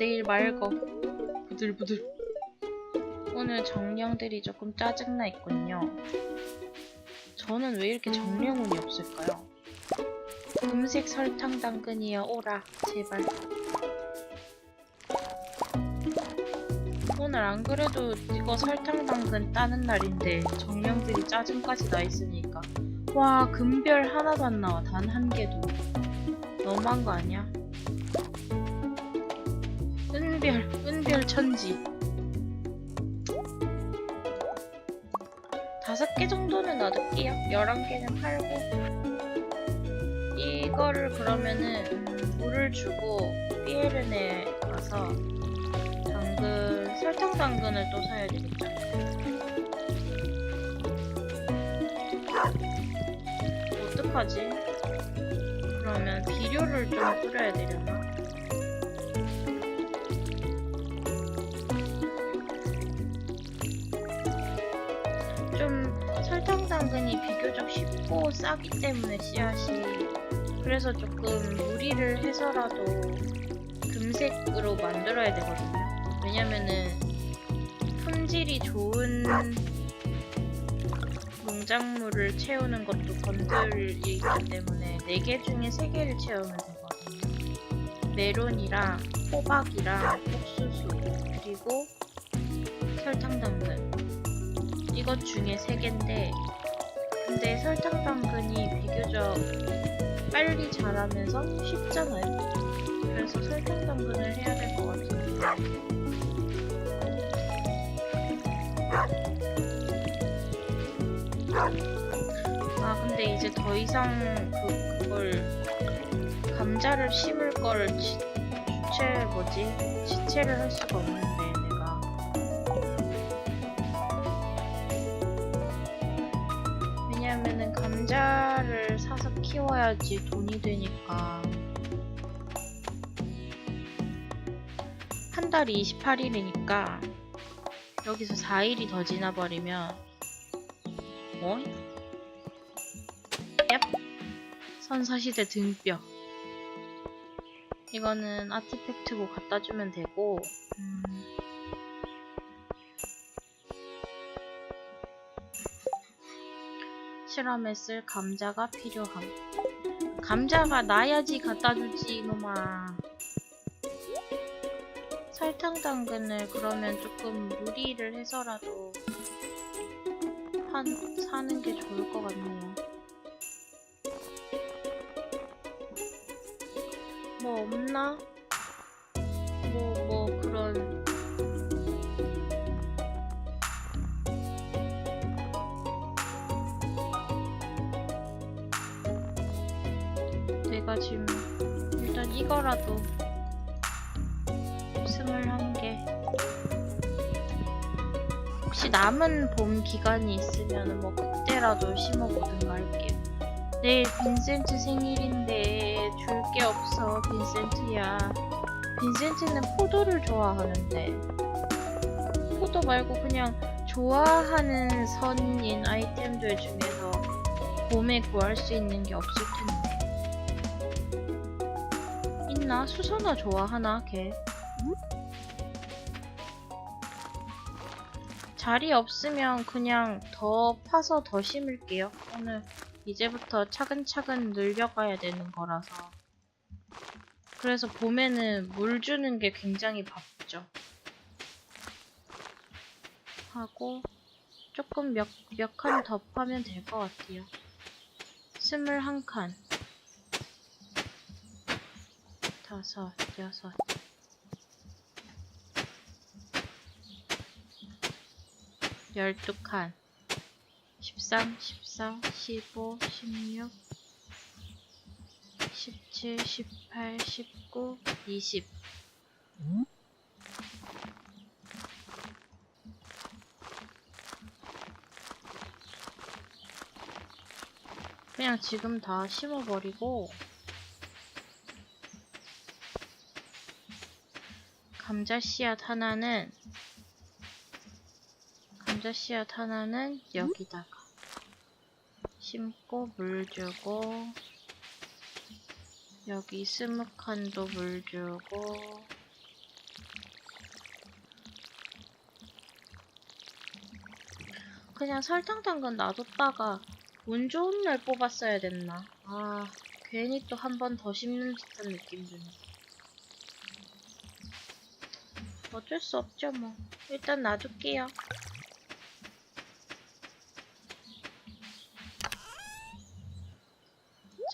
제일 맑어. 부들부들. 오늘 정령들이 조금 짜증나 있군요. 저는 왜 이렇게 정령운이 없을까요? 금색 설탕 당근이여 오라 제발. 오늘 안 그래도 이거 설탕 당근 따는 날인데 정령들이 짜증까지 나 있으니까 와 금별 하나도 안 나와 단 한 개도 너무한 거 아니야? 은별 은별 천지 다섯 개 정도는 놔둘게요 열한 개는 팔고 이거를 그러면은 음, 물을 주고 피에르네 가서 당근 설탕 당근을 또 사야 되겠죠 어떡하지? 그러면 비료를 좀 뿌려야 되려나? 당근이 비교적 쉽고 싸기 때문에 씨앗이 그래서 조금 무리를 해서라도 금색으로 만들어야 되거든요. 왜냐면은 품질이 좋은 농작물을 채우는 것도 건들이기 때문에 4개 중에 3개를 채우면 되거든요. 메론이랑 호박이랑 옥수수 그리고 설탕 당근 이것 중에 3개인데 근데 설탕 당근이 비교적 빨리 자라면서 쉽잖아요. 그래서 설탕 당근을 해야 될 것 같은데 아 근데 이제 더 이상 그, 그걸 감자를 심을 거를 지, 주체 뭐지 지체를 할 수가 없는 키워야지 돈이 되니까 한 달이 28일이니까 여기서 4일이 더 지나버리면 어? 얍 선사시대 등뼈 이거는 아티팩트고 갖다 주면 되고 음. 실험에 쓸 감자가 필요함 감자가 나야지 갖다 주지 이놈아 설탕 당근을 그러면 조금 무리를 해서라도 한, 사는 게 좋을 것 같네요. 뭐 없나? 내가 지금 일단 이거라도 스물한 개. 혹시 남은 봄 기간이 있으면 뭐 그때라도 심어보든가 할게요. 내일 빈센트 생일인데 줄 게 없어 빈센트야. 빈센트는 포도를 좋아하는데 포도 말고 그냥 좋아하는 선인 아이템들 중에서 봄에 구할 수 있는 게 없을 텐데. 있나? 수선화 좋아하나 걔? 자리 없으면 그냥 더 파서 더 심을게요. 오늘 이제부터 차근차근 늘려가야 되는 거라서. 그래서 봄에는 물 주는 게 굉장히 바쁘죠. 하고 조금 몇, 몇 칸 더 파면 될 것 같아요. 스물한 칸. 다섯, 여섯. 열두 칸. 13, 14, 15, 16, 17, 18, 19, 20. 그냥 지금 다 심어버리고 감자 씨앗 하나는 감자 씨앗 하나는 여기다가 심고 물 주고 여기 스무칸도 물 주고 그냥 설탕 당근 놔뒀다가 운 좋은 날 뽑았어야 됐나? 아 괜히 또 한 번 더 심는 듯한 느낌 드네. 어쩔 수 없죠, 뭐. 일단 놔둘게요.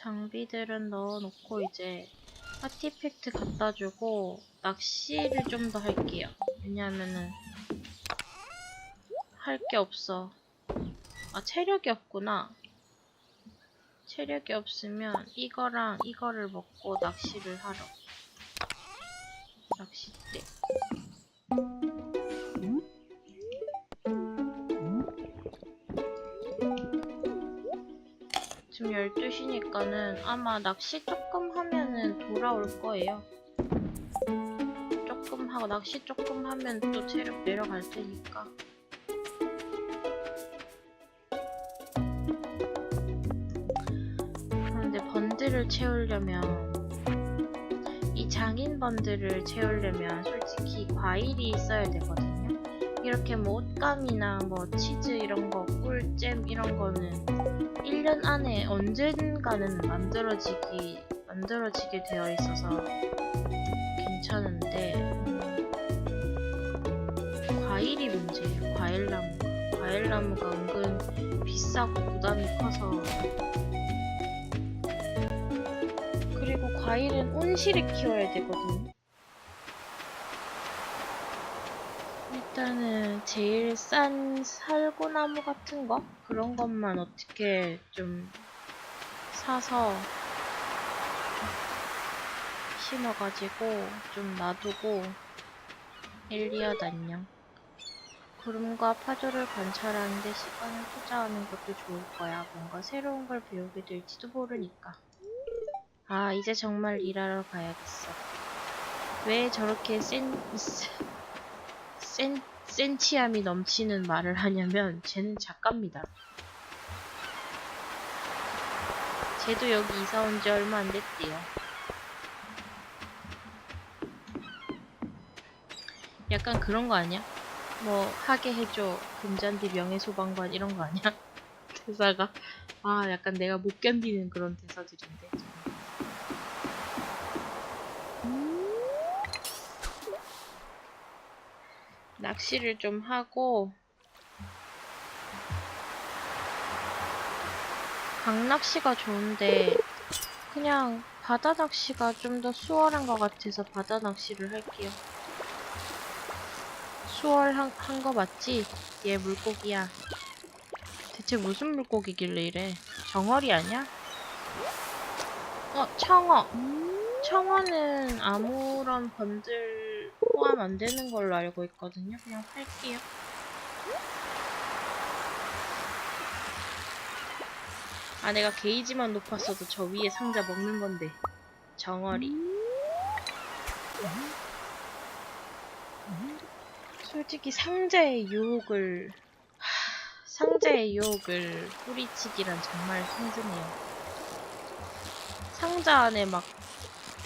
장비들은 넣어놓고 이제 아티팩트 갖다 주고 낚시를 좀 더 할게요. 왜냐면은 할 게 없어. 아, 체력이 없구나. 체력이 없으면 이거랑 이거를 먹고 낚시를 하러. 낚싯 12시니까는 아마 낚시 조금 하면은 돌아올 거예요. 조금 하고 낚시 조금 하면 또 체력 내려갈 테니까. 그런데 번들을 채우려면 이 장인 번들을 채우려면 솔직히 과일이 있어야 되거든요. 이렇게 뭐 옷감이나 뭐 치즈 이런 거, 꿀잼 이런 거는 1년 안에 언젠가는 만들어지기 만들어지게 되어 있어서 괜찮은데 음, 과일이 문제예요. 과일나무. 과일나무가 은근 비싸고 부담이 커서 그리고 과일은 온실에 키워야 되거든요. 일단은 제일 싼 살구나무 같은 거 그런 것만 어떻게 좀 사서 심어가지고 좀 놔두고 엘리아드 안녕. 구름과 파도를 관찰하는데 시간을 투자하는 것도 좋을 거야. 뭔가 새로운 걸 배우게 될지도 모르니까. 아, 이제 정말 일하러 가야겠어. 왜 저렇게 센, 센, 센치함이 넘치는 말을 하냐면, 쟤는 작가입니다. 쟤도 여기 이사 온 지 얼마 안 됐대요. 약간 그런 거 아니야? 뭐, 하게 해줘. 금잔디 명예소방관 이런 거 아니야? 대사가. 아, 약간 내가 못 견디는 그런 대사들인데. 낚시를 좀 하고 강낚시가 좋은데 그냥 바다 낚시가 좀 더 수월한 것 같아서 바다 낚시를 할게요. 수월한 한 거 맞지? 얘 물고기야. 대체 무슨 물고기길래 이래? 정어리 아니야? 어, 청어. 청어는 아무런 번들 포함 안 되는 걸로 알고 있거든요. 그냥 팔게요. 아, 내가 게이지만 높았어도 저 위에 상자 먹는 건데. 정어리. 솔직히 상자의 유혹을, 하, 상자의 유혹을 뿌리치기란 정말 힘드네요. 상자 안에 막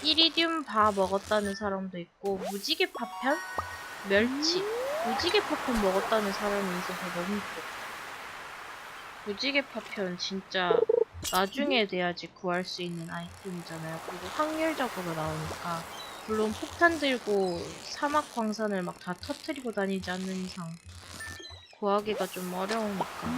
이리듐 바 먹었다는 사람도 있고 무지개 파편? 멸치? 무지개 파편 먹었다는 사람이 있어서 너무 웃겨. 무지개 파편 진짜 나중에 돼야지 구할 수 있는 아이템이잖아요. 그리고 확률적으로 나오니까 물론 폭탄 들고 사막 광산을 막 다 터트리고 다니지 않는 이상 구하기가 좀 어려우니까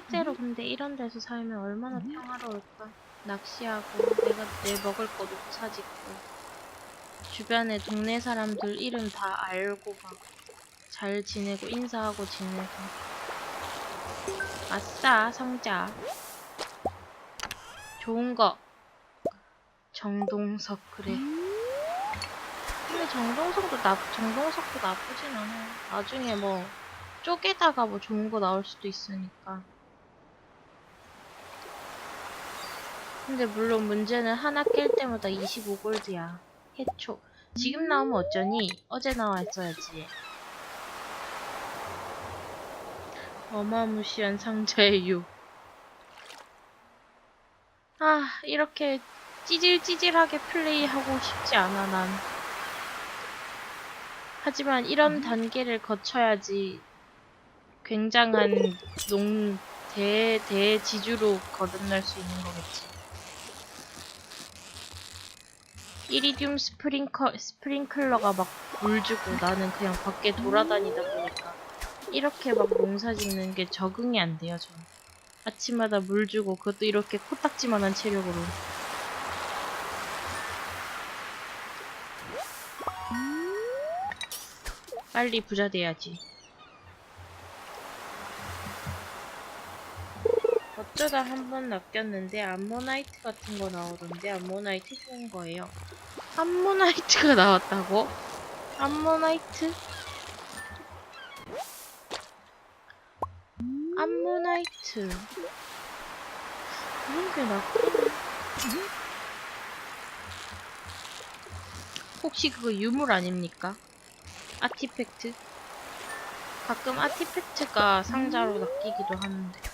실제로 근데 이런 데서 살면 얼마나 평화로울까. 낚시하고 내가 내 먹을 거 놓고 사짓고 주변에 동네 사람들 이름 다 알고 막 잘 지내고 인사하고 지내고. 아싸 상자. 좋은 거. 정동석 그래. 근데 정동석도 나 정동석도 나쁘진 않아. 나중에 뭐 쪼개다가 뭐 좋은 거 나올 수도 있으니까 근데 물론 문제는 하나 깰 때마다 25골드야. 해초. 지금 나오면 어쩌니? 어제 나왔어야지. 어마무시한 상자의 유. 아, 이렇게 찌질찌질하게 플레이하고 싶지 않아, 난. 하지만 이런 단계를 거쳐야지 굉장한 농, 대, 대지주로 거듭날 수 있는 거겠지. 이리듐 스프링커, 스프링클러가 막물 주고 나는 그냥 밖에 돌아다니다 보니까 이렇게 막 농사 짓는 게 적응이 안 돼요, 전. 아침마다 물 주고 그것도 이렇게 코딱지만한 체력으로. 빨리 부자 돼야지. 어쩌다 한 번 낚였는데 암모나이트 같은 거 나오던데 암모나이트 좋은 거예요. 암모나이트가 나왔다고? 암모나이트? 암모나이트 그런 게 낫구나 혹시 그거 유물 아닙니까? 아티팩트? 가끔 아티팩트가 상자로 낚이기도 하는데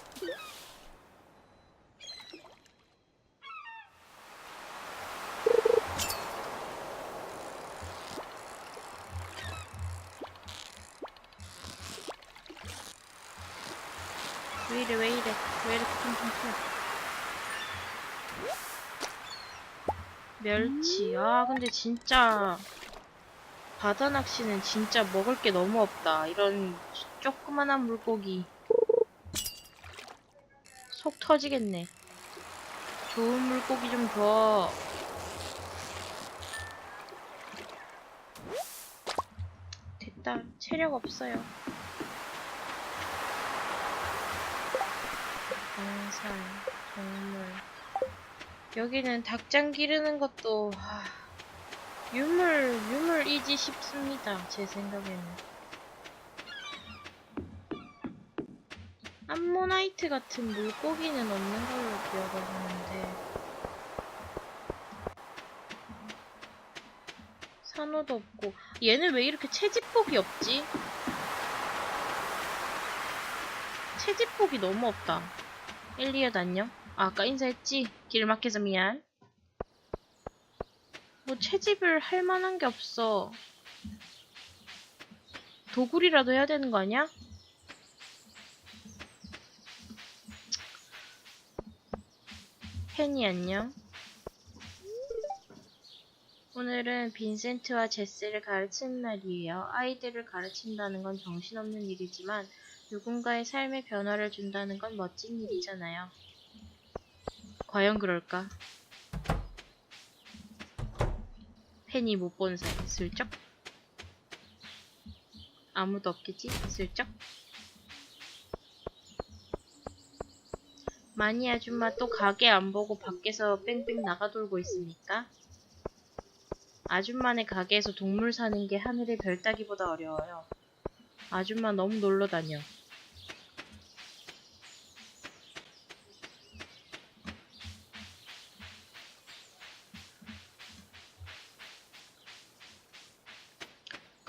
근데 진짜 바다 낚시는 진짜 먹을 게 너무 없다. 이런 조그만한 물고기. 속 터지겠네. 좋은 물고기 좀 줘 됐다. 체력 없어요. 동산, 동물. 여기는 닭장 기르는 것도 하, 유물, 유물이지 싶습니다. 제 생각에는. 암모나이트 같은 물고기는 없는 걸로 기억을 하는데 산호도 없고 얘는 왜 이렇게 채집복이 없지? 채집복이 너무 없다. 엘리엇 안녕? 아, 아까 인사했지? 길 막혀서 미안. 뭐 채집을 할 만한 게 없어. 도굴이라도 해야 되는 거 아니야? 팬이 안녕. 오늘은 빈센트와 제스를 가르치는 날이에요. 아이들을 가르친다는 건 정신없는 일이지만 누군가의 삶에 변화를 준다는 건 멋진 일이잖아요. 과연 그럴까? 팬이 못 본 사이 슬쩍? 아무도 없겠지? 슬쩍? 마니 아줌마 또 가게 안 보고 밖에서 뺑뺑 나가돌고 있습니까? 아줌마네 가게에서 동물 사는 게 하늘의 별 따기보다 어려워요. 아줌마 너무 놀러 다녀.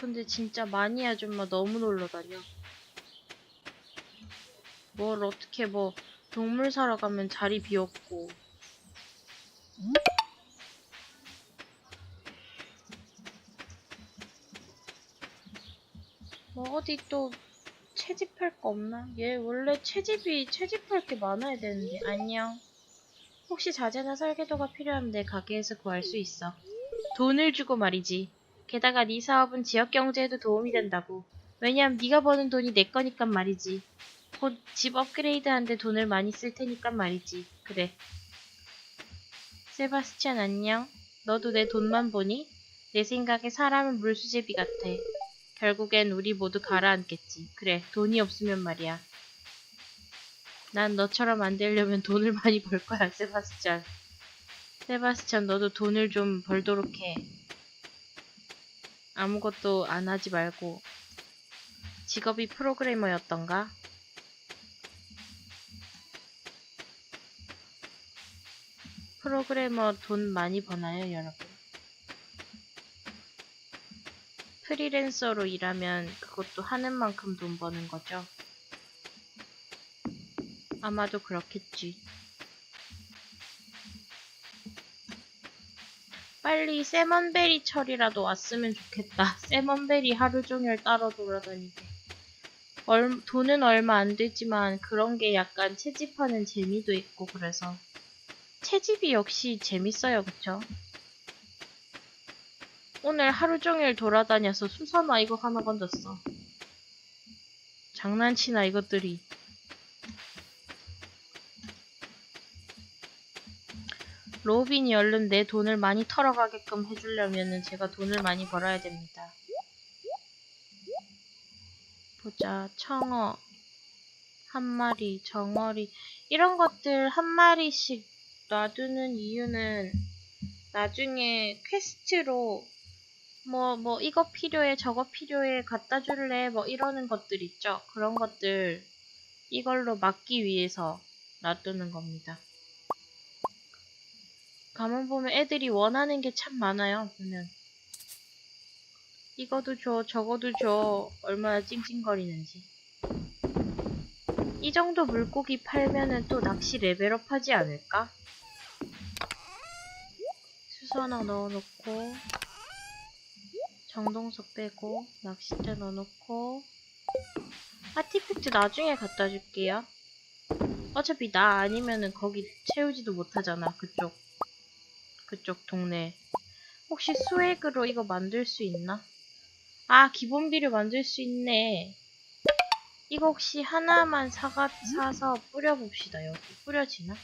근데 진짜 마니 아줌마 너무 놀러 다녀. 뭘 어떻게 뭐 동물 사러 가면 자리 비었고. 뭐 어디 또 채집할 거 없나? 얘 원래 채집이 채집할 게 많아야 되는데 안녕. 혹시 자재나 설계도가 필요하면 내 가게에서 구할 수 있어. 돈을 주고 말이지. 게다가 네 사업은 지역 경제에도 도움이 된다고. 왜냐면 네가 버는 돈이 내 거니까 말이지. 곧 집 업그레이드하는데 돈을 많이 쓸 테니까 말이지. 그래. 세바스찬 안녕. 너도 내 돈만 보니? 내 생각에 사람은 물수제비 같아. 결국엔 우리 모두 가라앉겠지. 그래, 돈이 없으면 말이야. 난 너처럼 안 되려면 돈을 많이 벌 거야, 세바스찬. 세바스찬, 너도 돈을 좀 벌도록 해. 아무것도 안 하지 말고. 직업이 프로그래머였던가? 프로그래머 돈 많이 버나요, 여러분? 프리랜서로 일하면 그것도 하는 만큼 돈 버는 거죠. 아마도 그렇겠지. 빨리 세먼베리 철이라도 왔으면 좋겠다. 세먼베리 하루 종일 따러 돌아다니게. 얼, 돈은 얼마 안 되지만 그런 게 약간 채집하는 재미도 있고 그래서 채집이 역시 재밌어요, 그쵸? 오늘 하루 종일 돌아다녀서 수선화 이거 하나 건졌어. 장난치나 이것들이. 로빈이 얼른 내 돈을 많이 털어가게끔 해주려면은 제가 돈을 많이 벌어야 됩니다. 보자, 청어 한 마리, 정어리 이런 것들 한 마리씩 놔두는 이유는 나중에 퀘스트로 뭐, 뭐, 이거 필요해, 저거 필요해, 갖다 줄래, 뭐, 이러는 것들 있죠? 그런 것들, 이걸로 막기 위해서 놔두는 겁니다. 가만 보면 애들이 원하는 게 참 많아요, 보면. 이거도 줘, 저거도 줘, 얼마나 찡찡거리는지. 이 정도 물고기 팔면은 또 낚시 레벨업 하지 않을까? 수소 하나 넣어놓고, 정동석 빼고 낚싯대 넣어놓고 아티팩트 나중에 갖다 줄게요. 어차피 나 아니면은 거기 채우지도 못하잖아. 그쪽 그쪽 동네. 혹시 스웨그로 이거 만들 수 있나? 아 기본 비료 만들 수 있네. 이거 혹시 하나만 사가 사서 뿌려봅시다. 여기 뿌려지나?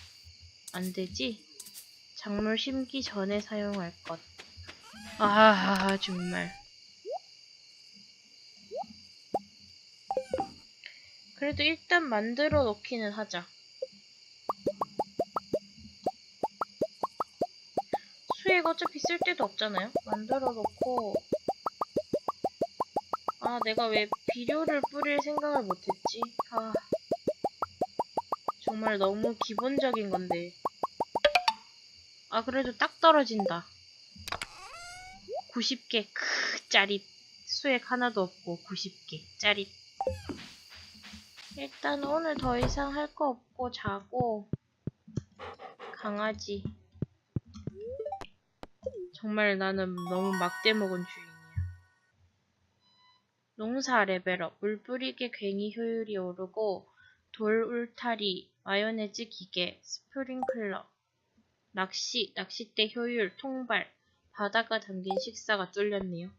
안 되지? 작물 심기 전에 사용할 것. 아 정말. 그래도 일단 만들어 놓기는 하자. 어차피 쓸 데도 없잖아요? 만들어 놓고. 아, 내가 왜 비료를 뿌릴 생각을 못했지? 아. 정말 너무 기본적인 건데. 아, 그래도 딱 떨어진다. 90개, 크, 짜릿. 수액 하나도 없고, 90개, 짜릿. 일단 오늘 더 이상 할 거 없고 자고 강아지 정말 나는 너무 막대 먹은 주인이야. 농사 레벨업 물 뿌리기 괭이 효율이 오르고 돌 울타리 마요네즈 기계 스프링클러 낚시 낚싯대 효율 통발 바다가 담긴 식사가 뚫렸네요